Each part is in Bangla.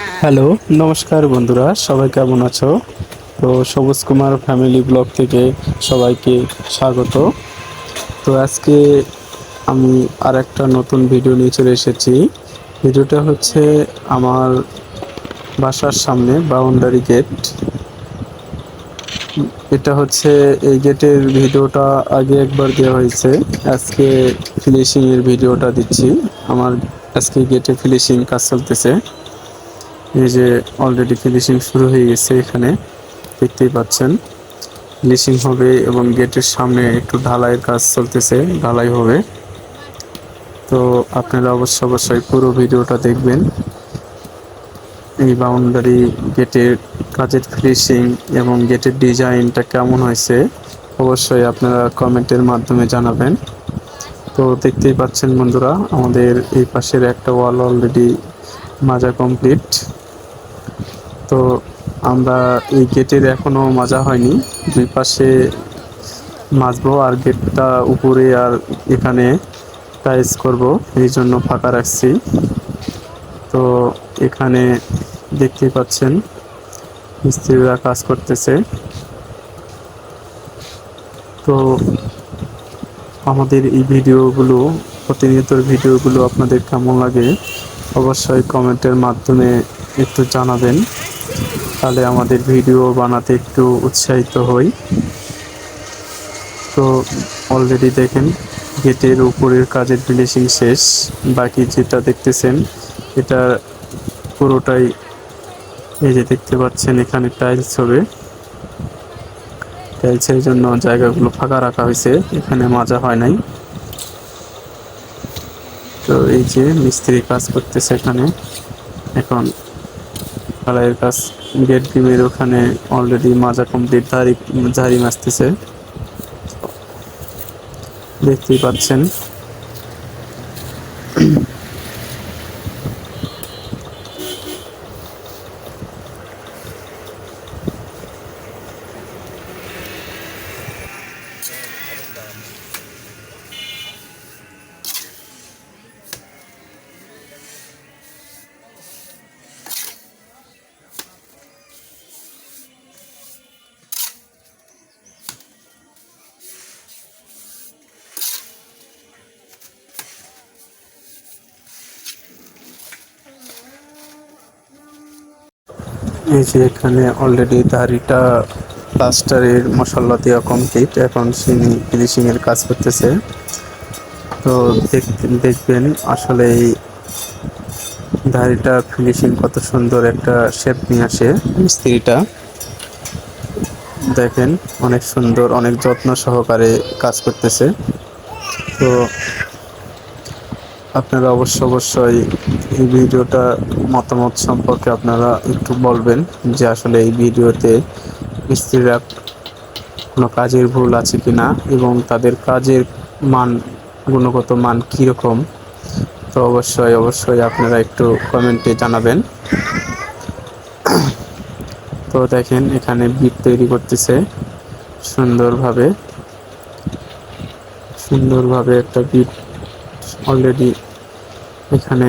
হ্যালো, নমস্কার বন্ধুরা, সবাই কেমন আছো? তো সবুজ কুমার ফ্যামিলি ব্লগ থেকে সবাইকে স্বাগত। তো আজকে আমি আর একটা নতুন ভিডিও নিয়ে চলে এসেছি। ভিডিওটা হচ্ছে আমার বাসার সামনে বাউন্ডারি গেট এটা হচ্ছে এই গেটের ভিডিওটা আগে একবার দেওয়া হয়েছে। আজকে ফিনিশিংয়ের ভিডিওটা দিচ্ছি। আমার আজকে গেটে ফিনিশিং কাজ চলতেছে। এই যে অলরেডি ফিনিশিং শুরু হয়ে গেছে এখানে, দেখতেই পাচ্ছেন। ফিনিশিং হবে এবং গেটের সামনে একটু ঢালাইয়ের কাজ চলতেছে, ঢালাই হবে। তো আপনারা অবশ্য অবশ্যই পুরো ভিডিওটা দেখবেন। এই বাউন্ডারি গেটের কাজের ফিনিশিং এবং গেটের ডিজাইনটা কেমন হয়েছে, অবশ্যই আপনারা কমেন্টের মাধ্যমে জানাবেন। তো দেখতেই পাচ্ছেন বন্ধুরা, আমাদের এই পাশের একটা ওয়াল অলরেডি মাজা কমপ্লিট তো আমরা এই গেটের এখনও মাজা হয়নি। দুই পাশে মাজবো আর গেটটা উপরে আর এখানে টাইলস করব, এই জন্য ফাঁকা রাখছি। তো এখানে দেখতে পাচ্ছেন, মিস্ত্রিরা কাজ করতেছে। তো আমাদের এই ভিডিওগুলো প্রতিনিয়ত ভিডিওগুলো আপনাদের কেমন লাগে, অবশ্যই কমেন্টের মাধ্যমে একটু জানাবেন। তাহলে আমাদের ভিডিও বানাতে একটু উৎসাহিত হই। তো অলরেডি দেখেন, গেটের উপরের কাজের ফিনিশিং শেষ। বাকি যেটা দেখতেছেন, এটা পুরোটাই এই যে দেখতে পাচ্ছেন, এখানে টাইলস হবে। টাইলসের জন্য জায়গাগুলো ফাঁকা রাখা হয়েছে, এখানে মাজা হয় নাই। তো এই যে মিস্ত্রি কাজ করতেছে এখানে। এখন ঢালাইয়ের কাজ গেট বিমের ওখানে অলরেডি মাজা কমপ্লিট ধারি ঝাড়ি মাসতেছে দেখতেই পাচ্ছেন। এই যে এখানে অলরেডি দাড়িটা প্লাস্টারের মশলা দেওয়া কমপ্লিট এখন সিনি ফিনিশিং এর কাজ করতেছে। তো দেখবেন আসলে এই দাড়িটা ফিনিশিং কত সুন্দর একটা শেপ নিয়ে আসে মিস্ত্রিটা। দেখেন, অনেক সুন্দর, অনেক যত্ন সহকারে কাজ করতেছে। তো আপনারা অবশ্য অবশ্যই এই ভিডিওটা মতামত সম্পর্কে আপনারা একটু বলবেন যে আসলে এই ভিডিওতে মিস্ত্রিরা কোনো কাজের ভুল আছে কি না এবং তাদের কাজের মান, গুণগত মান কীরকম? তো অবশ্যই অবশ্যই আপনারা একটু কমেন্টে জানাবেন। তো দেখেন, এখানে বিট তৈরি করতেছে সুন্দরভাবে। সুন্দরভাবে একটা বিট অলরেডি এখানে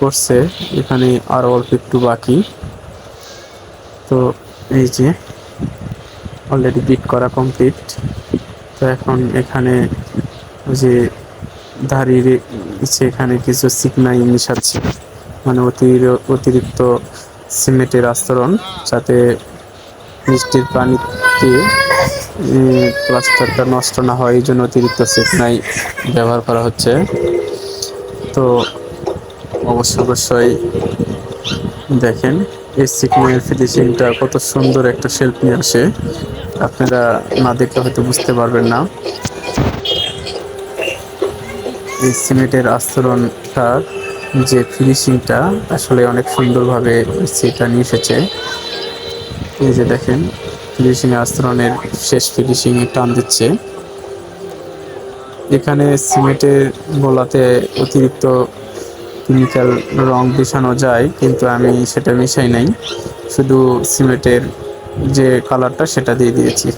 করছে, এখানে আরও অল্প একটু বাকি। তো এই যে অলরেডি বিট করা কমপ্লিট তো এখন এখানে যে দাঁড়িয়ে এখানে কিছু সিকনাই মিশাচ্ছে। মানে অতিরিক্ত সিমেন্টের আস্তরণ যাতে মিষ্টির পানিতে প্লাস্টারটা নষ্ট না হয়, এই জন্য অতিরিক্ত সিকনাই ব্যবহার করা হচ্ছে। তো অবশ্য অবশ্যই দেখেন, এই সিকনাইয়ের ফিনিশিংটা কত সুন্দর একটা শেল্প নিয়ে আসে। আপনারা না দেখলে হয়তো বুঝতে পারবেন না। এই সিমেন্টের আস্তরণটা, যে ফিনিশিংটা আসলে অনেক সুন্দরভাবে সেটা নিয়ে এসেছে। এই যে দেখেন ফিনিশিং আস্তরণের শেষ ফিনিশিংয়ে টান দিচ্ছে। এখানে সিমেন্টের গোলাতে অতিরিক্ত কেমিক্যাল রং মিশানো যায়, কিন্তু আমি সেটা মিশাই নাই। শুধু সিমেন্টের যে কালারটা সেটা দিয়ে দিয়েছি।